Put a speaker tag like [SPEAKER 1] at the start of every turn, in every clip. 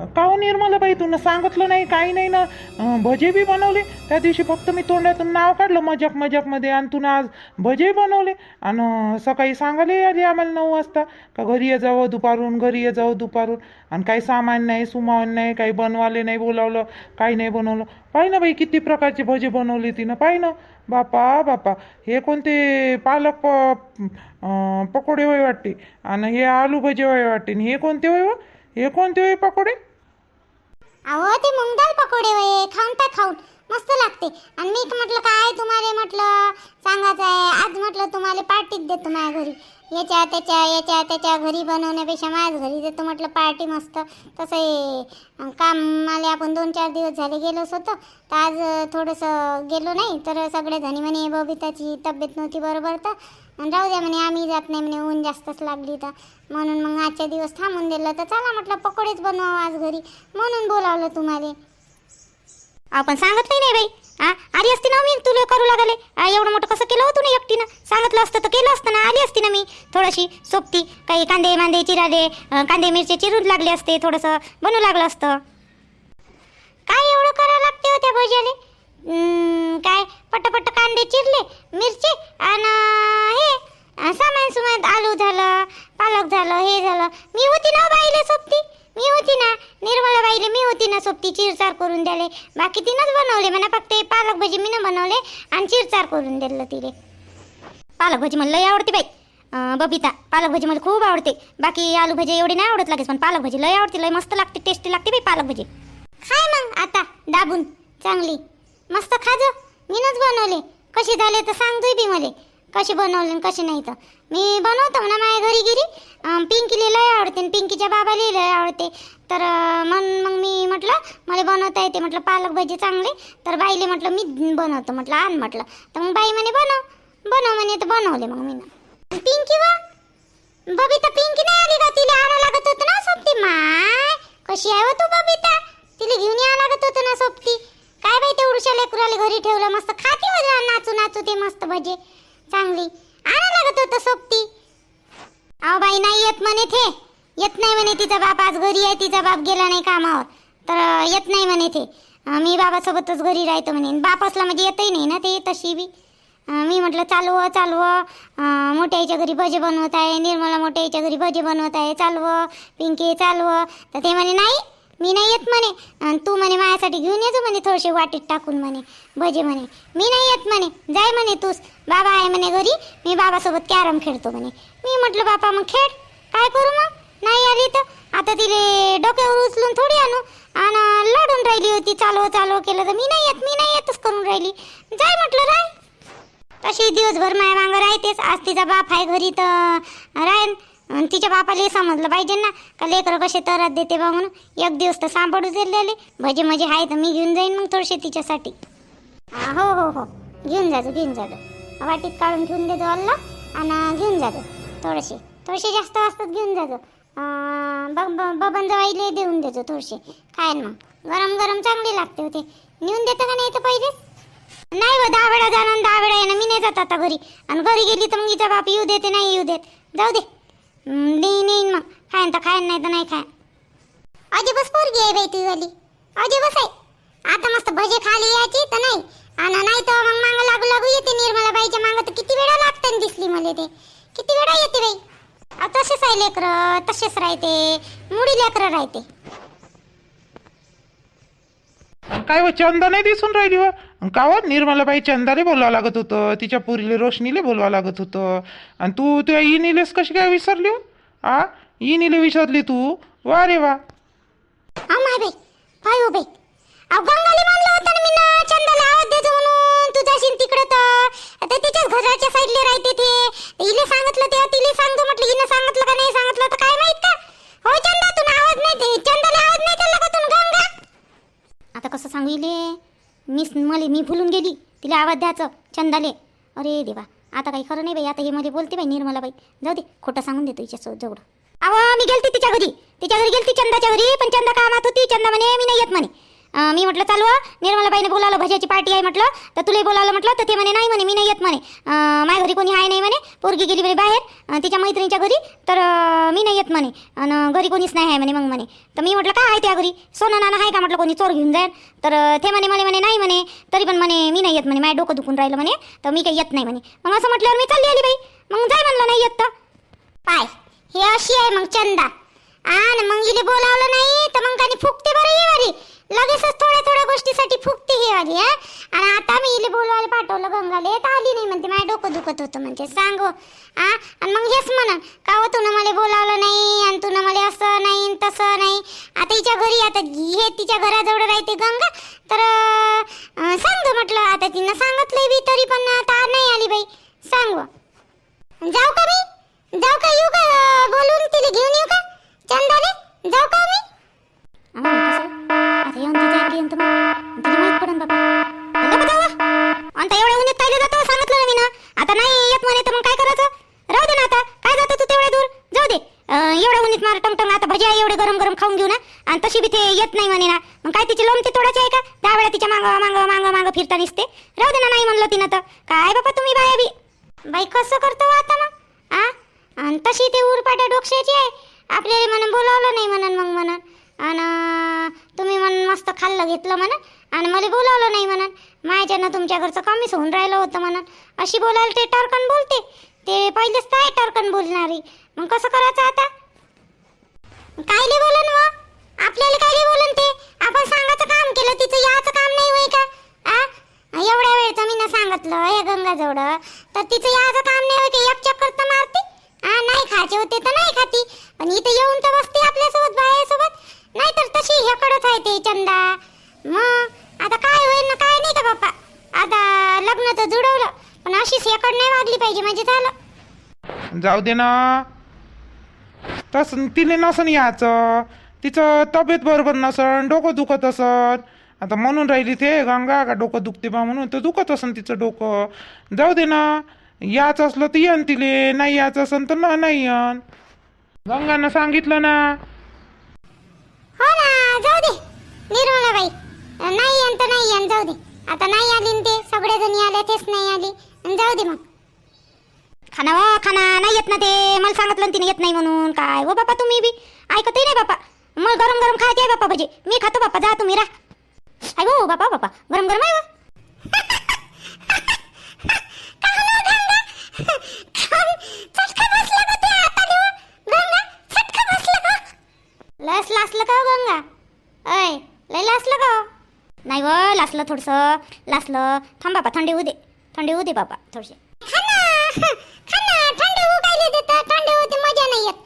[SPEAKER 1] का हो निर्मलाबाई तुनं सांगितलं नाही काही नाही ना. अं, भजे बी बनवले. त्या दिवशी फक्त मी तोंडातून नाव काढलं मजाक मजाकमध्ये. आणि तुनं आज भजे बनवले. आणि सकाळी सांगायला आली आम्हाला नऊ वाजता का घरी ये जावं दुपारून घरी ये जावं दुपारून. आणि काही सामान नाही सुमान नाही काही बनवाले नाही बोलावलं काही नाही बनवलं. पाहि ना बाई किती प्रकारचे भजे बनवले तिनं. पाहि ना. बापा बापा. हे कोणते पालक प अं, पकोडे वय वाटते. आणि हे आलू भजे वय वाटते. आणि हे कोणते वय हे कोणते वय पकोडे?
[SPEAKER 2] अहो ते मूग दाल पकोडे वय खाऊन तर खाऊन. मस्त लागते. आणि मी म्हटलं काय तुम्हाला म्हटलं? सांगायचं आहे आज म्हटलं तुम्हाला पार्टीच देतो माझ्या घरी. याच्या त्याच्या याच्या त्याच्या घरी बनवण्यापेक्षा माझ्याच घरी देतो म्हटलं पार्टी मस्त. तसं हे कामाला आपण दोन चार दिवस झाले गेलोच होतो तर आज थोडंसं गेलो नाही तर सगळे जणी म्हणे बबिताची तब्येत नव्हती बरोबर तर. आणि राहू द्या म्हणे आम्ही जात नाही म्हणे ऊन जास्तच लागली तर. म्हणून मग आजच्या दिवस थांबून दिलं तर चला म्हटलं पकोडेच बनवावं आज घरी. म्हणून बोलावलं तुम्हाला.
[SPEAKER 3] आपण सांगितलं नाही बाई. हा आली असती ना मी तुला करू लागले. एवढं मोठं कसं केलं होतं ना एकटीनं? सांगितलं असतं तर केलं असतं ना. आली असती ना मी. थोडीशी सोपती काही कांदे मांदे चिराले कांदे मिरचे चिरून लागले असते थोडंसं बनू लागलं असतं. काय एवढं करावं लागते हो त्या काय पटपट कांदे चिरले मिरची आणि हे सामान सुमान आलू झालं पालक झालं हे झालं. मी होती ना बाईले सोबती? मी होती ना? निर्मला बाईले मी होती ना सोबती? चिरचार करून द्याले बाकी तिनंच बनवले म्हणा फक्त पालक भजी मीनं बनवले आणि चिरचार करून दिलं तिले. पालक भजी मला लय आवडते बाई. बबिता पालक भजी मला खूप आवडते. बाकी आलू भजी एवढी नाही आवडत लागेल पण पालक भजी लय आवडते लय मस्त लागते टेस्टी लागते बाई पालक भजी.
[SPEAKER 2] खाय मग आता दाबून चांगली. मस्त खाज. मीनच बनवले. कसे झाले तर सांग तू बी मले. कसे बनवले आणि नाही तर. मी बनवतो ना माझ्या घरी गिरी पिंकीला लय आवडते पिंकीच्या बाबाला लय आवडते. तर मन मग मी म्हटलं मला बनवता येते. म्हटलं पालक भाजी चांगले. तर बाईले म्हटलं मी बनवतो. म्हटलं आण म्हटलं. तर मग बाई म्हणे बनव. बनव म्हणे तर बनवले मग मी पिंकी वा? बबिता पिंकी नाही आली का तिला आणा लागत होतं ना सोबती? माय कशी आहे हो तू बबिता? तिला घेऊन या लागत होतं ना सोबती? काय बाई ते तेवढ्या लेकराला घरी ठेवलं? मस्त खाती हो नाचू नाचू ते मस्त भजे. चांगली. आणा लागत होतं सोबती. अहो बाई नाही येत म्हणे थे येत नाही म्हणे तिचा बाप. आज घरी आहे तिचा बाप गेला नाही कामावर. तर येत नाही म्हणे थे अं, मी बाबासोबतच घरी राहतो म्हणे. बाप असला म्हणजे येतही नाही ना ते तशी बी. अं, मी म्हटलं चालव चालव. अं, मोठ्या आईच्या घरी भजे बनवत आहे. निर्मला मोठ्याच्या घरी भजे बनवत आहे. चालव पिंकी चालव. तर ते म्हणे नाही मी नाही येत म्हणे. आणि तू म्हणे माझ्यासाठी घेऊन येतो म्हणे थोडेसे वाटीत टाकून म्हणे भजे म्हणे. मी नाही येत म्हणे. जाय म्हणे तूच. बाबा आहे म्हणे घरी. मी बाबासोबत कॅरम खेळतो म्हणे. मी म्हटलं बापा मग खेळ. काय करू मग? नाही आली तर. आता तिले डोक्यावर उचलून थोडी आणू. आणि लढून राहिली होती. चालव चालव केलं तर मी नाही येत. मी नाही येतच करून राहिली. जाय म्हटलं राय. तशी दिवसभर माया मागं राहतेच. आज तिचा बाप आहे घरी तर राहीन आणि तिच्या बापाला हे समजलं पाहिजे ना का लेकरं कसे तरात देते बा म्हणून. एक दिवस तर सांभाळू दिलेले. भजे मजे आहे तर मी घेऊन जाईन मग थोडेसे तिच्यासाठी. हो हो हो. घेऊन जातो घेऊन जातो वाटीत काढून ठेवून देतो अल्ला. आणि घेऊन जातो थोडेसे थोडेसे जास्त असतात घेऊन जातो बबन जवाईले देऊन देतो थोडेसे काय मग? गरम गरम चांगले लागते होते नेऊन देतं का नाही तर पहिलेच? नाही व दहा वेळा जाणार दहा वेळा येणं. मी नाही जात आता घरी. आणि घरी गेली तर मग हिचा बाप येऊ देते नाही येऊ देत. जाऊ दे. देईन येईन मग खायन तर खायन नाही तर नाही खाय अजी बस पोरगी आहे बाई तुझी वाली अजी बस आहे आता मस्त भजे खाली यायची तर नाही आणि नाही तर मग मागं लागू लागू येते निर्मला बाईच्या मागं तर किती वेळा लागतं दिसली मला ते किती वेळा येते बाई आ, तसेच आहे लेकरं तसेच राहते मुडी लेकरं राहते
[SPEAKER 1] काय व चंदा नाही दिसून राहिली व? का व? निर्मलाबाई चंदाले बोलवावं लागत होतं. तिच्या पुरीले रोशनीले बोलवावं लागत होतं. आणि तू तुझ्या इनीलेस कशी काय विसरली हो आ? इनीले विसरली तू? वा रे वा.
[SPEAKER 2] हा माय बाई. हो बाई. अहो गंगाली तू जाशील तिकडे तर. आता तिच्याच घराच्या साईडला राहते ते. इले सांगितलं तेव्हा तिले सांगतो म्हटलं हिनं सांगितलं का नाही सांगितलं तर काय माहीत का हो चंदा तू आवाज नाही दे चंदाला आवाज नाही दिला का तू गंगा
[SPEAKER 3] आता कसं सांगू इले मीच मले मी भुलून गेली. तिला आवाज द्यायचं चंदाले अरे देवा आता काही खरं नाही बाई आता हे मध्ये बोलते बाई निर्मला बाई. जाऊ दे खोटं सांगून देतो हिच्या जवळ. अहो मी गेलती तिच्या घरी. तिच्या घरी गेलती चंदाच्या घरी पण चंदा कामात होती चंदा म्हणे मी नाही येत म्हणे. मी म्हटलं चालू निर्मलाबाईने बोलावलं भज्याची पार्टी आहे म्हटलं. तर तुला बोलावलं म्हटलं. तर ते म्हणे नाही म्हणे मी नाही येत म्हणे. माझ्या घरी कोणी आहे नाही म्हणे. पोरगी गेली म्हणे बाहेर तिच्या मैत्रिणीच्या घरी. तर मी नाही येत म्हणे. आणि घरी कोणीच नाही आहे म्हणे मग म्हणे. तर मी म्हटलं काय आहे त्या घरी? सोनं नाणं आहे का? म्हटलं कोणी चोर घेऊन जाईल. तर ते म्हणे म्हणे म्हणे नाही म्हणे. तरी पण म्हणे मी नाही येत म्हणे. माझ्या डोकं दुखून राहिलं म्हणे. तर मी काही येत नाही म्हणे. मग असं म्हटल्यावर मी चालली आली बाई. मग जाय म्हणलं नाही येत तर.
[SPEAKER 2] पाय. हे अशी आहे मग चंदा. आणि मग इले बोलावलं नाही तर मग काही फुकते बरं ये लगेचच थोड्या थोड्या गोष्टीसाठी फुकते ही आली हा? आणि आता मी इले बोलवायला पाठवलं गंगाले तर आली नाही म्हणते माझ्या डोकं दुखत होतं म्हणते. सांग हो, आ? आणि मग हेच म्हणन का हो तुनं मला बोलावलं नाही आणि तुनं मला असं नाही तसं नाही? आता हिच्या घरी आता हे तिच्या घराजवळ राहते गंगा तर सांग सांगतो म्हटलं आता तिनं सांगितलंय बी तरी पण आता नाही आली बाई. सांगू जाऊ का मी? जाऊ का येऊ का बोलून तिला घेऊन येऊ का? चंदाने जाऊ का मी?
[SPEAKER 3] अहो, कसं? आता येऊन तिथे ऐकली आणि तर मग तिला माहीत पडन बाबा. नको जाऊ आता एवढ्या उन्हात काय जातो सांगितलं ना मी ना. आता नाही येत म्हणे तर मग काय करायचं? राहू दे ना आता. काय जातो तू तेवढ्या दूर? जाऊ दे. अं, एवढ्या उन्हीत मार टंगटंग आता भजी एवढे गरम गरम खाऊन घेऊ ना. आणि तशी बी ते येत नाही म्हणे ना. मग काय तिची लोमती तोडायची आहे का? दहा वेळा तिच्या मांग मांग मांग मांग फिरता दिसते राहू दे ना नाही म्हणलं तिनं तर. काय बाबा तुम्ही बाया बी?
[SPEAKER 2] बाई कसं करतो हो आता मग? आ? आणि तशी ते उरपाट्या डोक्याची आहे. आपल्याला म्हणून बोलावलं नाही म्हणून मग म्हणून. आणि तुम्ही म्हणून मस्त खाल्लं घेतलं म्हणून आणि मला बोलावलं नाही म्हणून माझ्यानं तुमच्या घरचं कमीच होऊन राहिलं होतं म्हणून अशी बोलायला ते टरकन बोलते. ते पहिलेच काय टरकन बोलणारी? मग कसं करायचं आता? कायले बोलन व आपल्याला कायले बोलन ते? आपण सांगायचं काम केलं तिचं याचं काम नाही होय का? आ? एवढ्या वेळचं मी ना सांगितलं हे गंगाजवळ. तर तिचं याचं काम नाही होय का एक चक्कर तर मारते. आ नाही खायचे होते तर नाही खाती. पण इथं येऊन तर बसते आपल्यासोबत बायासोबत. नाही तर तशी हेकडच आहे ते चंदा. मग आता काय होईल ना काय नाही का बाप्पा? आता लग्न तर जुडवलं पण अशीच हेकड नाही वागली पाहिजे म्हणजे झालं.
[SPEAKER 1] जाऊ दे ना. तसं तिने नसन याचं तिचं तब्येत बरोबर नसन डोकं दुखत असन. आता म्हणून राहिली ते गंगा का डोकं दुखते बा म्हणून तर दुखत असन तिचं डोकं. जाऊ दे ना. याच असलं तर येन तिले नाही यायचं असन तर न- नाही येन. गंगानं सांगितलं ना
[SPEAKER 2] हो ना जाऊ दे. निर्मलाबाई नाही येन तर नाही येन जाऊ दे. आता नाही आली न ते सगळे जणी आले तेच नाही आली. अन जाऊ दे मग.
[SPEAKER 3] खाना वा खाना. नाही येत ना ते. मला सांगितलं ना तिने येत नाही म्हणून. काय हो बापा तुम्ही बी? ऐकतही नाही बापा. मग गरम गरम खायचे आहे बापा भजी. मी खातो बापा. जा तुम्ही राहा ऐक हो बापा बापा. गरम गरम आहे वा.
[SPEAKER 2] चटका बसला का ते हाताले गंगा चटका बसला का लस लासलं का हो गंगा अय लय लासलं का हो?
[SPEAKER 3] नाही व लासलं थोडंसं लासलं. थांब बापा थंडी होऊ दे. थंडी होऊ दे बापा थोडीशी.
[SPEAKER 2] खाना खाना थंड होते मजा नाही येत.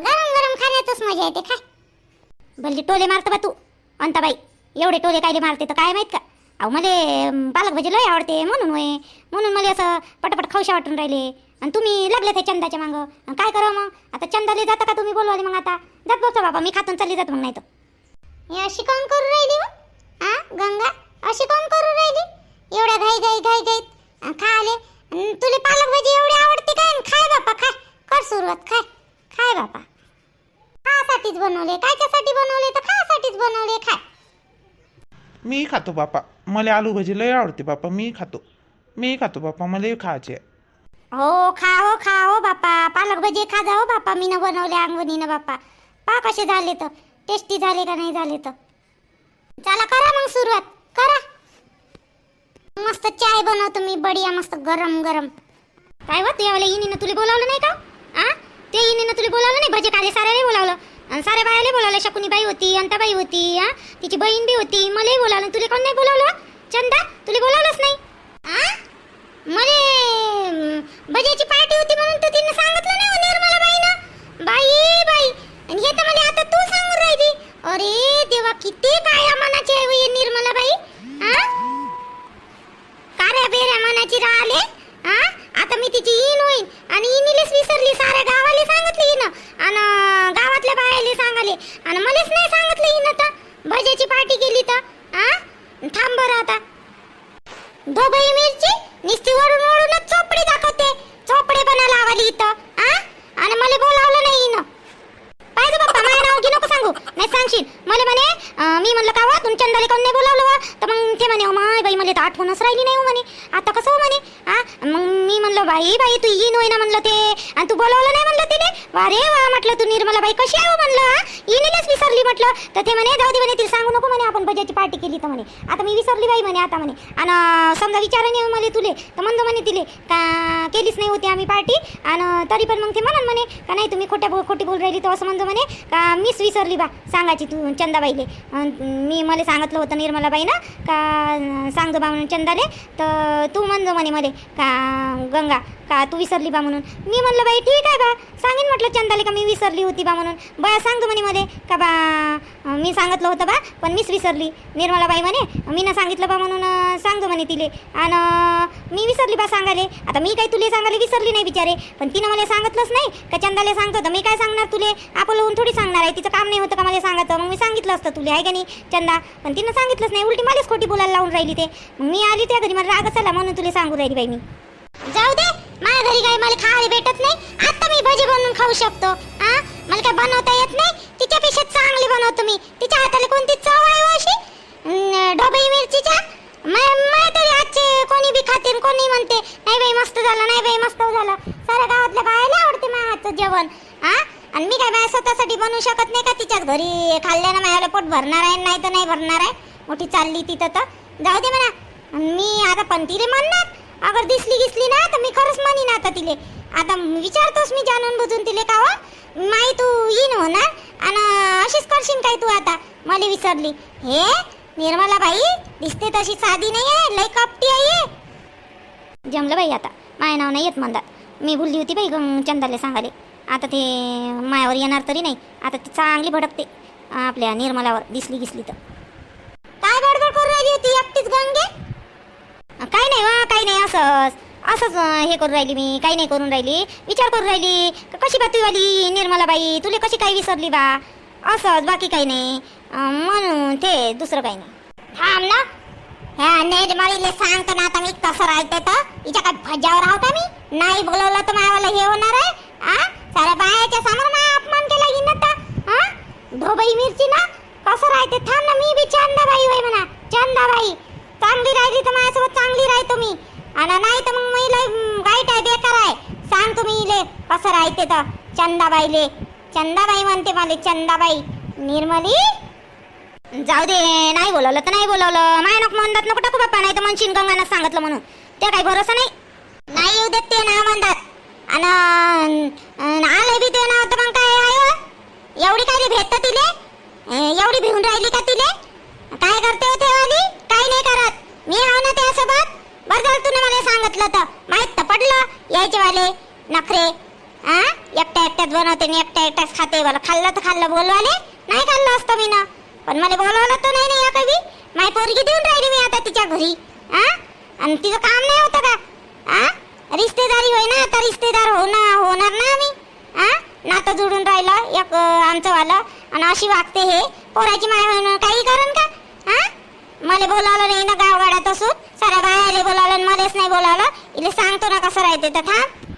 [SPEAKER 2] गरम गरम खाण्यातच मजा येते खाय
[SPEAKER 3] भलती टोले मारतो बा तू अंताबाई. एवढे टोले कायले मारते तर काय माहीत का? अहो मले पालक भाजी लय आवडते म्हणून होय. म्हणून मला असं पटापट खाऊशा वाटून राहिले. आणि तुम्ही लागले ते चंदाच्या मागं. काय करा मग? आता चंदाले जाता का तुम्ही बोलवाले मग आता? जात बघतो बाबा मी खातून चालली जात मग नाही तर
[SPEAKER 2] हे अशी काऊन करू राहिली व? आ? गंगा? अशी काऊन करू राहिली? एवढ्या घाई घाई घाई घाईत. अन खा आले. अन तुला पालक भाजी एवढी आवडते काय अन खाय बापा खाय कर सुरुवात खाय खाय बापा. खासाठीच बनवले. कायच्यासाठी बनवले? तर खासाठीच बनवले. खाय
[SPEAKER 1] मी खातो बापा. मला आलू भजी लय आवडते बापा. मी खातो. मी खातो बापा. मला खायचे आहे.
[SPEAKER 2] हो खा हो खा हो बापा. पालक भजी खा जा हो बापा. मी न बनवले अंगवणीनं बापा. पा कसे झाले तर. टेस्टी झाले का नाही झाले तर. चला करा मग सुरुवात करा. मस्त चाय बनवतो मी बढिया मस्त गरम गरम.
[SPEAKER 3] काय वा तुझ्यावाल्या इनीनं तुला बोलावलं नाही का? आ? ते इनीनं तुला बोलावलं नाही? भजे काले साऱ्याला बोलावलं. आणि साऱ्या बायाला बोलावलं शकुनी बाई होती अंताबाई होती हा तिची बहीण बी होती मलाही बोलावलं. तुला कोण नाही बोलावलं? चंदा तुला बोलावलंच नाही.
[SPEAKER 2] आ? मले भजेची पार्टी होती म्हणून तर तिने सांगितलं नाही हो, निर्मला बाईनं बाई बाई आणि हे तर मला आता तू सांगून राहिली. अरे देवा किती काय मनाची आहे निर्मला बाई हा? कार्या बेऱ्या मनाची राहिले हा आता मी तिची इन होईन आणि इनीलेच विसरली साऱ्या गावाला सांगितली हिनं आणि गावातल्या बायाले सांगाले आणि मलाच नाही सांगितलं हिनं तर भज्याची पार्टी केली तर हा थांब बरं आता दोबई मिरची निस्ती वरून वरूनच चोपडी दाखवते चोपडे बनायला लावली इथं आ आणि मला बोलावलं नाही हिनं पाहिजे बाप्पा माझं नाव घे नको सांगू
[SPEAKER 3] नाही सांगशील मला म्हणे अं, मी म्हणलं का वा तुम्ही चंदाले काऊन नाही बोलावलं वा तर मग ते म्हणे "अहो, माय बाई मला तर आठवणच राहिली नाही हो म्हणे आता कसं हो म्हणे हा मग मी म्हणलं बाई बाई तू येईन होईना म्हणलं ते. आणि तू बोलवलं नाही म्हणलं तिने? अरे वा म्हटलं तू निर्मला बाई कशी आहे हो म्हणलं हा? विसरली म्हटलं. तर ते म्हणे जाऊ दे म्हणे तिला सांगू नको म्हणे आपण बजाची पार्टी केली तर म्हणे. आता मी विसरली बाई म्हणे आता म्हणे. आणि समजा विचाराने मला तुले तर म्हणतो म्हणे तिले का केलीच नाही होती आम्ही पार्टी. आणि तरी पण मग ते म्हणन म्हणे का नाही तुम्ही खोट्या खोटी बोल राहिली तर असं म्हणतो म्हणे का मीच विसरली बा सांगायची तू चंदाबाईले. मी मला सांगितलं होतं निर्मलाबाई ना का सांगतो बा म्हणून चंदाले. तर तू म्हणजो म्हणे मध्ये का गंगा का तू विसरली बा म्हणून. मी म्हणलं बाई ठीक आहे बा. सांगेन म्हटलं चंदाले का मी विसरली होती बा म्हणून. बया सांगतो म्हणे मध्ये का बा मी सांगितलं होतं बा पण मीच विसरली. निर्मलाबाई म्हणे मी ना सांगितलं बा म्हणून सांगतो म्हणे तिले. आणि मी विसरली बा सांगाले आता मी काही तुले सांगायला विसरली नाही बिचारे. पण तिनं मला सांगितलंच नाही का चंदाले सांगतो तर मी काय सांगणार तुले? आपण होऊन थोडी सांगणार आहे. तिचं काम नाही होतं का मला सांगायचं? मग मी सांगितलं असतं तुले आहे का नाही चंदा? पण तिनं सांगितलंच नाही. उलटी मलाच खोटी बोलायला लावून राहिली ते. मी आली त्या घरी मला रागच आला म्हणून तुला सांगू राहिली बाई मी.
[SPEAKER 2] माझ्या घरी काही मला खायला भेटत नाही. आता मी भजी बनवून खाऊ शकतो. हा मला काय बनवता येत नाही? तिच्यापेक्षा चांगली बनवतो मी. तिच्या हाताला कोणती चव आहे हो अशी? ढोबळी मिरचीच्या? मला तरी आजचे कोणी बी खाते कोणी म्हणते नाही बाई मस्त झालं नाही बाई मस्त झालं. साऱ्या गावातल्या बायाला आवडते माझ्या हातचं जेवण. हा आणि मी काय माझ्या स्वतःसाठी बनवू शकत नाही का? तिच्याच घरी खाल्ल्यानं माझ्याला पोट भरणार आहे नाही तर नाही भरणार आहे. मोठी चालली तिथं तर जाऊ दे म्हणा. मी आता पण म्हणणार. अगर दिसली गिसली ना तर मी खरंच म्हणीन आता तिले. आता विचारतोस मी जाणून बुजून तिले का हो? माई तू येईन होणार? आणि अशीच करशील काय तू आता? मला विसरली. हे निर्मला बाई दिसते तशी साधी नाही आहे लय कपटी आहे.
[SPEAKER 3] जमलं बाई आता. माय नाव नाही येत म्हणतात. मी बोलली होती बाई चंदाले सांगाले आता ते मायावर येणार तरी नाही. आता ती चांगली भडकते आपल्या निर्मलावर दिसली गिसली तर.
[SPEAKER 2] काय बडबड करून राहिली होती एकटीच गंगे?
[SPEAKER 3] काय नाही. नाही असंच. असंच हे करून राहिली मी काही नाही करून राहिली. विचार करून राहिली कशी बा तुझीवाली निर्मलाबाई? तुला कशी काय विसरली बा? असंच बाकी काही नाही. म्हणून ते दुसरं काही नाही.
[SPEAKER 2] थांब ना. ह्या निर्मळीले सांगतो ना आता मी कसं राहते तर. हिच्या काय भजावर राहता मी? नाही बोलवलं तर मायावाला हे होणार आहे. आ? साऱ्या बायाच्या समोर मा अपमान केला हिनं तर. हा ढोबई मिरची ना? कसं राहते? थांब ना मी बी चंदाबाई होय म्हणा. चंदाबाई. चांगली राहिली तर माझ्यासोबत चांगली आणि नाही तर मग मी लय वाईट आहे बेकार आहे. सांग तुम्ही इले कसं राहते तर? चंदाबाईले. चंदाबाई म्हणते मला चंदाबाई. निर्मली?
[SPEAKER 3] जाऊ दे नाही बोलवलं तर नाही बोलवलं. माय नको म्हणतात नको टाकू बाप्पा नाही तर म्हणशीन गंगानं सांगितलं म्हणून. ते काही भरोसा नाही?
[SPEAKER 2] नाही येऊ देत ते ना म्हणतात. आणि आले बी ते नाव तर मग काय आहे हो? एवढी काय भेटत तिले? एवढी भिवून राहिली का तिले? काय करते होते वाली? काय नाही करत. मी आहो ना ते असं मला तर माहीत तर पडलं यायचे वाले नखरे हा एकट्या एकट्यात बनवते आणि एकट्या एकट्याच खाते मला खाल्लं तर खाल्लं बोलवाले? नाही खाल्लं असतं मी ना. पण मला बोलवलं तर नाही ना कधी? माय पोरगी देऊन राहिली मी आता तिच्या घरी हा आणि तिचं काम नाही होतं का? हा रिश्तेदारी होय ना आता रिश्तेदार हो ना होणार ना आम्ही. हा नातं जुडून राहिलं एक आमचं वालं. आणि अशी वागते हे पोराची माय काही करण का? हा मला बोलावलं नाही ना गावगाड्यात असून साऱ्या बायाले बोलावलं आणि मलाच नाही बोलावलं इले सांगतो राहते तर थांब.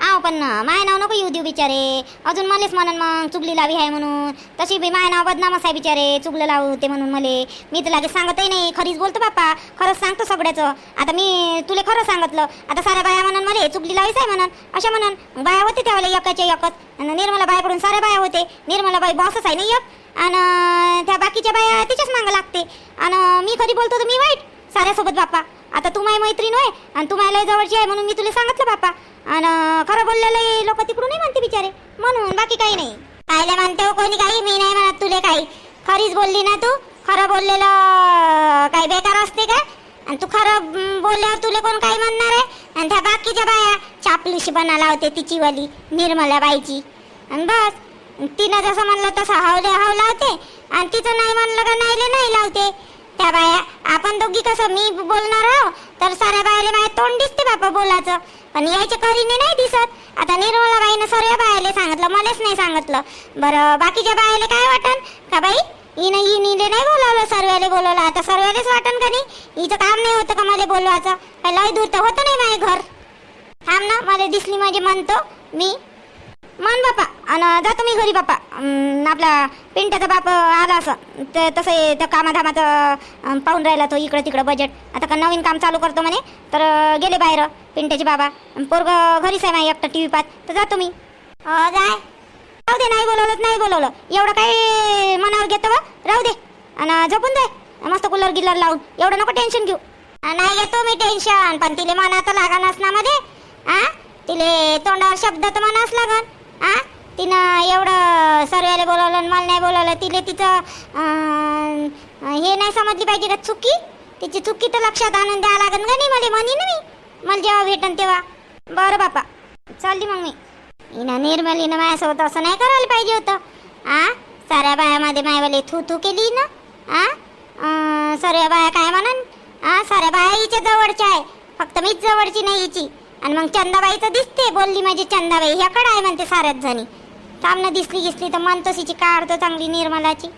[SPEAKER 3] आव पण माय नाव नको येऊ देऊ बिचारे. अजून मलेच म्हणून मग चुगली लावी आहे म्हणून. तशी बी माय नाव बदनामच आहे बिचारे चुगलं लावू ते म्हणून मले. मी तर लागेल सांगतही नाही खरीच बोलतो बाप्पा खरंच सांगतो सगळ्याचं. आता मी तुला खरं सांगितलं आता साऱ्या बाया म्हणून मले चुगली लावीच आहे म्हणून अशा म्हणून. बाया होते त्यावेळेला एकाच्या एकच आणि निर्मला बायाकडून साऱ्या बाया होते. निर्मला बाई बॉसच आहे ना एक. आणि त्या बाकीच्या बाया तिच्याच मागं लागते. आणि मी कधी बोलतो तर मी वाईट. साऱ्यासोबत बाप्पा. आता तू माझी मैत्रीण होय आणि तू माझ्या लय जवळची आहे म्हणून मी तुला सांगितलं बाप्पा आणि खरं बोललेलं लोक तिकडूनही म्हणते बिचारे. म्हणून बाकी काही नाही.
[SPEAKER 2] कायले म्हणते हो कोणी काही मी नाही म्हणत तुले काही. खरीच बोलली ना तू खरं बोललेलं काही बेकार असते का? आणि तू खरं बोलल्यावर तुले कोण काही म्हणणार आहे? आणि त्या बाकीच्या बाया चापलीशी बना लावते तिची वाली निर्मला बाईची. आणि बस. तिनं जसं म्हणलं तसं हावले हाव लावते आणि तिचं नाही म्हणलं का नाहीले नाही लावते. त्या बाया. आपण दोघी कसं मी बोलणार आहो? तर साऱ्या बायाले बाया तोंड दिसते बापा बोलायचं. पण यायच्या करीने नाही दिसत. आता निर्मला बाईनं सर्व बायाले सांगितलं मलाच नाही सांगितलं. बरं बाकीच्या बायाले काय वाटन का बाई? हिनं हिनीले नाही बोलावलं सर्वाले बोलवलं. आता सर्व्यालेच वाटन का नाही? हिचं काम नाही होतं का मला बोलवायचं? लय दूर तर होतं नाही माझे घर? थांब ना मला दिसली माझे म्हणतो. मी मान बापा. आणि जातो मी घरी बापा. आपला पिंट्याचा बाप आला असं. तर तसं त्या कामाधामाचं पाहून राहिला तो इकडं तिकडं बजेट आता का नवीन काम चालू करतो म्हणे तर गेले बाहेर पिंट्याचे बाबा. पोरग घरीच आहे माझ्या एकटं टी व्ही पाहत. तर जातो मी जाय. राहू दे नाही बोलवलं नाही बोलवलं. एवढं काही मनावर घेतो हो? राहू दे. आणि झोपून जाय. मस्त कूलर गिल्लर लावून. एवढं नको टेन्शन घेऊ. नाही घेतो मी टेन्शन पण तिले मनात लागानच ना मध्ये. आ तिले तोंडावर शब्द तर मनाच लागन. आ? तिनं एवढं सर्वेला बोलावलं आणि मला नाही बोलावलं. तिले तिचं हे नाही समजली पाहिजे का चुकी? तिची चुकी तर लक्षात आणून द्यावं लागेल का नाही? मला म्हणी ना मी. मला जेव्हा भेटन तेव्हा. बरं बापा. चालली मग मी. हिनं निर्मलीनं माझ्यासोबत असं नाही करायला पाहिजे होतं. आ? साऱ्या बायामध्ये मायवाले थू थू केली ना? आ? सर्व बाया काय म्हणन? आ? साऱ्या बाया हिच्या जवळच्या आहे. फक्त मीच जवळची नाही हिची. आणि मग चंदाबाईचं दिसते बोलली माझी चंदाबाई. ह्याकडं आहे म्हणते साऱ्याच जणी सामनं दिसली गिसली तर मन तशीची काढतो चांगली निर्मलाची.